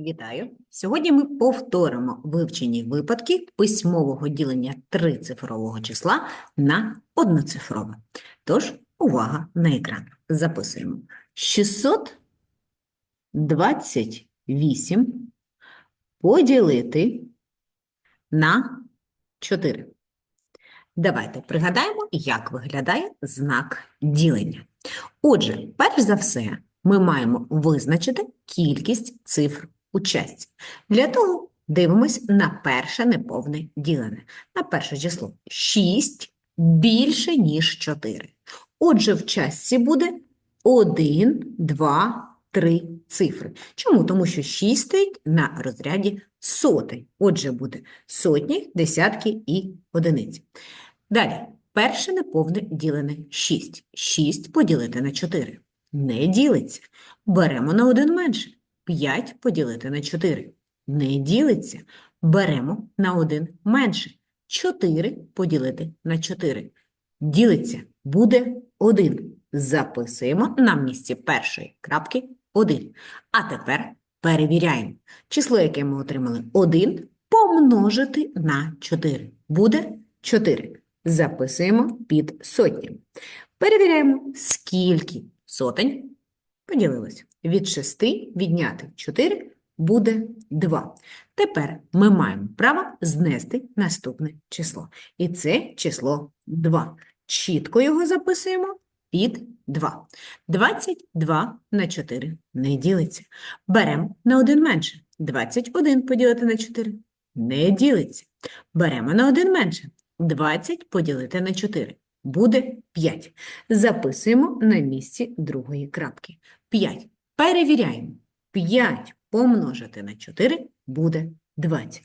Вітаю! Сьогодні ми повторимо вивчені випадки письмового ділення трицифрового числа на одноцифрове. Тож, увага на екран. Записуємо. 628 поділити на 4. Давайте пригадаємо, як виглядає знак ділення. Отже, перш за все, ми маємо визначити кількість цифр у частці. Для того дивимось на перше неповне ділене. На перше число 6 більше, ніж 4. Отже, в частці буде 1, 2, 3 цифри. Чому? Тому що 6 стоїть на розряді сотень. Отже, буде сотні, десятки і одиниці. Далі, перше неповне ділене 6. 6 поділити на 4. Не ділиться. Беремо на один менше. 5 поділити на 4. Не ділиться. Беремо на один менше. 4 поділити на 4. Ділиться. Буде 1. Записуємо на місці першої крапки 1. А тепер перевіряємо. Число, яке ми отримали 1, помножити на 4. Буде 4. Записуємо під сотню. Перевіряємо, скільки сотень поділилось. Від 6 відняти 4 буде 2. Тепер ми маємо право знести наступне число. І це число 2. Чітко його записуємо під 2. 22 на 4 не ділиться. Беремо на 1 менше. 21 поділити на 4 не ділиться. Беремо на 1 менше. 20 поділити на 4 буде 5. Записуємо на місці другої крапки. 5. Перевіряємо. 5 помножити на 4 буде 20.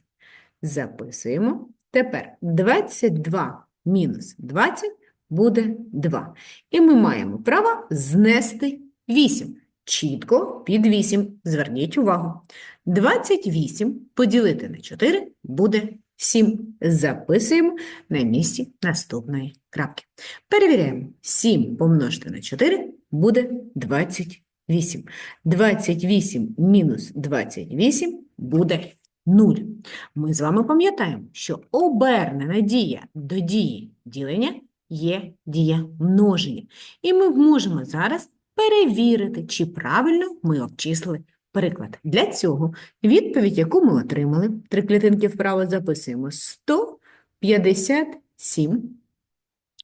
Записуємо. Тепер 22 мінус 20 буде 2. І ми маємо право знести 8. Чітко під 8. Зверніть увагу. 28 поділити на 4 буде 7. Записуємо на місці наступної крапки. Перевіряємо. 7 помножити на 4 буде 28. 28 мінус 28 буде 0. Ми з вами пам'ятаємо, що обернена дія до дії ділення є дія множення. І ми можемо зараз перевірити, чи правильно ми обчислили приклад. Для цього відповідь, яку ми отримали, три клітинки вправо записуємо 157.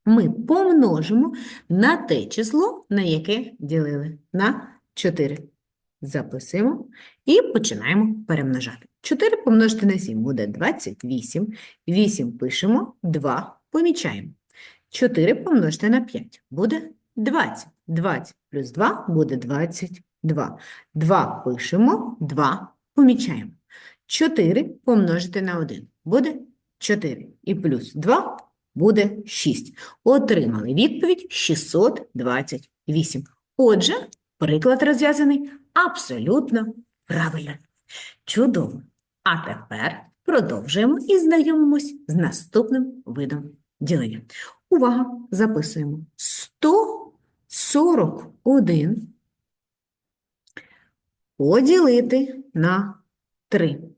Ми помножимо на те число, на яке ділили, на 4. Записуємо і починаємо перемножати. 4 помножити на 7 буде 28. 8 пишемо, 2 помічаємо. 4 помножити на 5 буде 20. 20 плюс 2 буде 22. 2 пишемо, 2 помічаємо. 4 помножити на 1 буде 4. І плюс 2 буде 6. Отримали відповідь 628. Отже, приклад розв'язаний абсолютно правильно. Чудово. А тепер продовжуємо і знайомимось з наступним видом ділення. Увага! Записуємо 141 поділити на 3.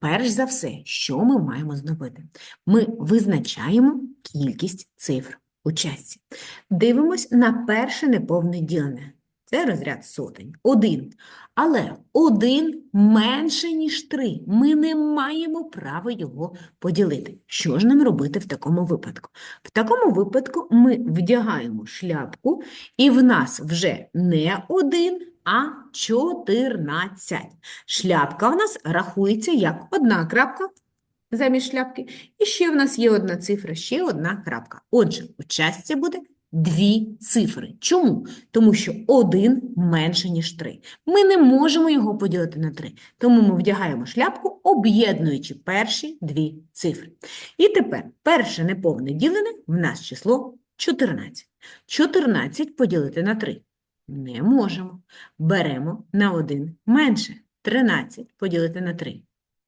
Перш за все, що ми маємо зробити? Ми визначаємо кількість цифр у частці. Дивимось на перше неповне ділене. Це розряд сотень. Один. Але один менше, ніж три. Ми не маємо права його поділити. Що ж нам робити в такому випадку? В такому випадку ми вдягаємо шляпку, і в нас вже не один, а 14. Шляпка в нас рахується як одна крапка замість шляпки. І ще в нас є одна цифра, ще одна крапка. Отже, у частці буде дві цифри. Чому? Тому що один менше, ніж три. Ми не можемо його поділити на три. Тому ми вдягаємо шляпку, об'єднуючи перші дві цифри. І тепер перше неповне ділене в нас число 14. 14 поділити на 3. Не можемо. Беремо на 1 менше. 13 поділити на 3.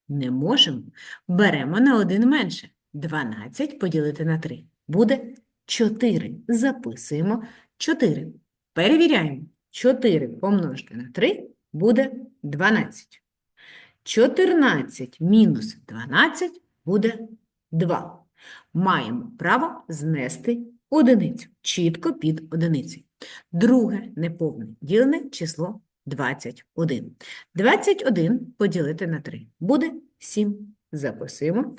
Не можемо. Беремо на 1 менше. 12 поділити на 3. Буде 4. Записуємо 4. Перевіряємо. 4 помножити на 3 буде 12. 14 мінус 12 буде 2. Маємо право знести одиницю, чітко під одиницею. Друге неповне ділене число 21. 21 поділити на 3 буде 7. Записуємо.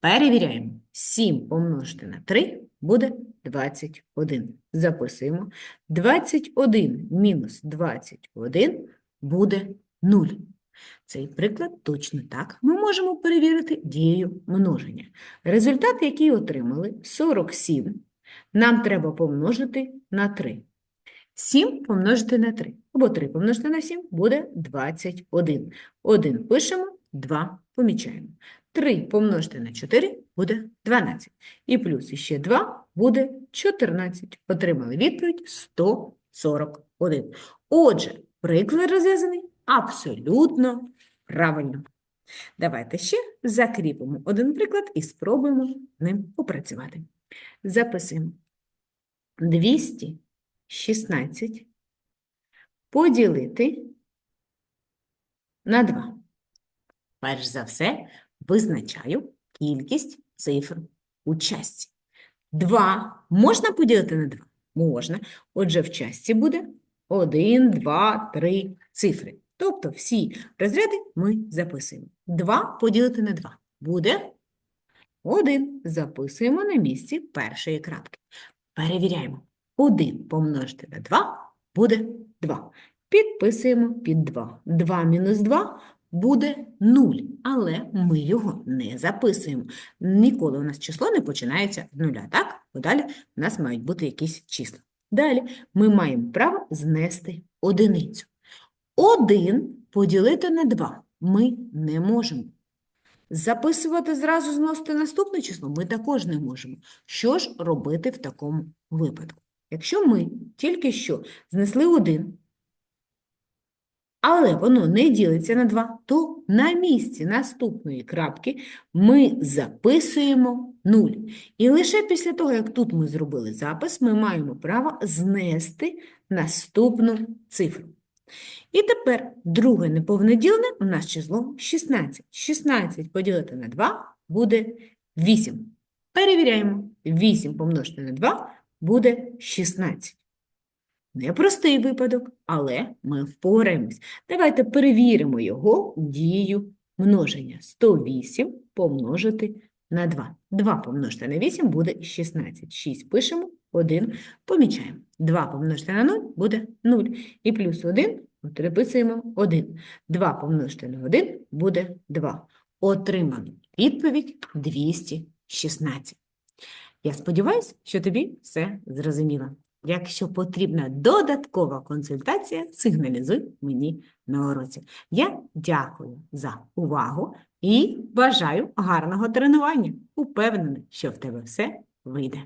Перевіряємо. 7 помножити на 3 буде 21. Записуємо. 21 мінус 21 буде 0. Цей приклад точно так ми можемо перевірити дією множення. Результат, який отримали, 47, нам треба помножити на 3. 7 помножити на 3, або 3 помножити на 7 буде 21. 1 пишемо, 2 помічаємо. 3 помножити на 4 буде 12. І плюс іще 2 буде 14. Отримали відповідь 141. Отже, приклад розв'язаний абсолютно правильно. Давайте ще закріпимо один приклад і спробуємо ним попрацювати. Записуємо 216 поділити на 2. Перш за все, визначаю кількість цифр у частці. 2 можна поділити на 2? Можна. Отже, в частці буде 1, 2, 3 цифри. Тобто всі розряди ми записуємо. 2 поділити на 2 буде 1. Записуємо на місці першої крапки. Перевіряємо. 1 помножити на 2 буде 2. Підписуємо під 2. 2 мінус 2 буде 0, але ми його не записуємо. Ніколи у нас число не починається з нуля, так? Бо далі у нас мають бути якісь числа. Далі ми маємо право знести одиницю. 1 поділити на 2 ми не можемо. Записувати зразу зносити наступне число ми також не можемо. Що ж робити в такому випадку? Якщо ми тільки що знесли 1, але воно не ділиться на 2, то на місці наступної крапки ми записуємо 0. І лише після того, як тут ми зробили запис, ми маємо право знести наступну цифру. І тепер друге неповне ділене у нас число 16. 16 поділити на 2 буде 8. Перевіряємо. 8 помножити на 2 буде 16. Непростий випадок, але ми впораємось. Давайте перевіримо його дією множення. 108 помножити на 2. 2 помножити на 8 буде 16. 6 пишемо, 1 помічаємо. 2 помножити на 0 буде 0. І плюс 1 переписуємо 1. 2 помножити на 1 буде 2. Отримано відповідь 216. Я сподіваюся, що тобі все зрозуміло. Якщо потрібна додаткова консультація, сигналізуй мені на уроці. Я дякую за увагу і бажаю гарного тренування. Упевнена, що в тебе все вийде.